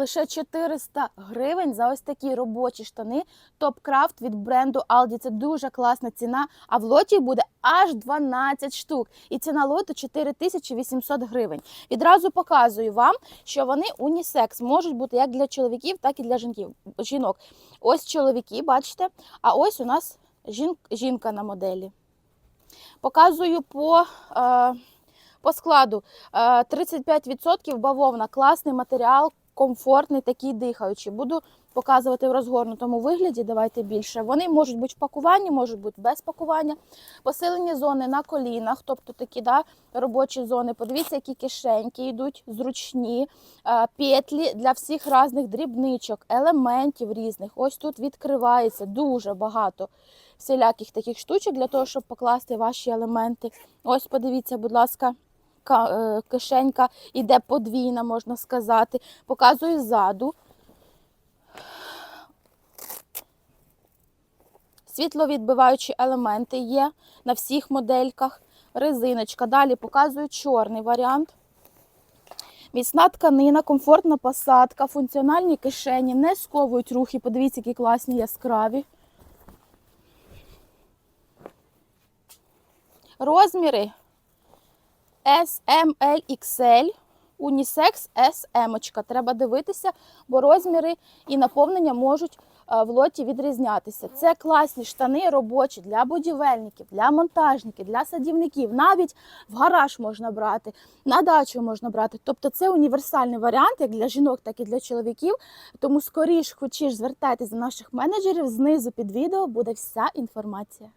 Лише 400 гривень за ось такі робочі штани Craft від бренду Aldi. Це дуже класна ціна. А в лоті буде аж 12 штук. І ціна лоту 4800 гривень. Відразу показую вам, що вони унісекс можуть бути як для чоловіків, так і для жінків, жінок. Ось чоловіки, бачите, а ось у нас жінка на моделі. Показую по. Е, по складу е, 35% бавовна, класний матеріал, комфортний, такий дихаючий. Буду показувати в розгорнутому вигляді. Давайте більше. Вони можуть бути в пакуванні, можуть бути без пакування. Посилені зони на колінах, тобто такі да, робочі зони. Подивіться, які кишеньки йдуть, зручні, е, петлі для всіх різних дрібничок, елементів різних. Ось тут відкривається дуже багато всіляких таких штучок для того, щоб покласти ваші елементи. Ось подивіться, будь ласка. Е, Кишенька іде подвійна, можна сказати. Показую ззаду. Світловідбиваючі елементи є на всіх модельках. Резиночка. Далі показую чорний варіант. Міцна тканина, комфортна посадка, функціональні кишені, не сковують рухи. Подивіться, які класні яскраві. Розміри S, M, L, унісекс, S, Треба дивитися, бо розміри і наповнення можуть е, в лоті відрізнятися. Це класні штани робочі для будівельників, для монтажників, для садівників. Навіть в гараж можна брати, на дачу можна брати. Тобто це універсальний варіант як для жінок, так і для чоловіків. Тому скоріш хочеш звертайтеся до наших менеджерів. Знизу під відео буде вся інформація.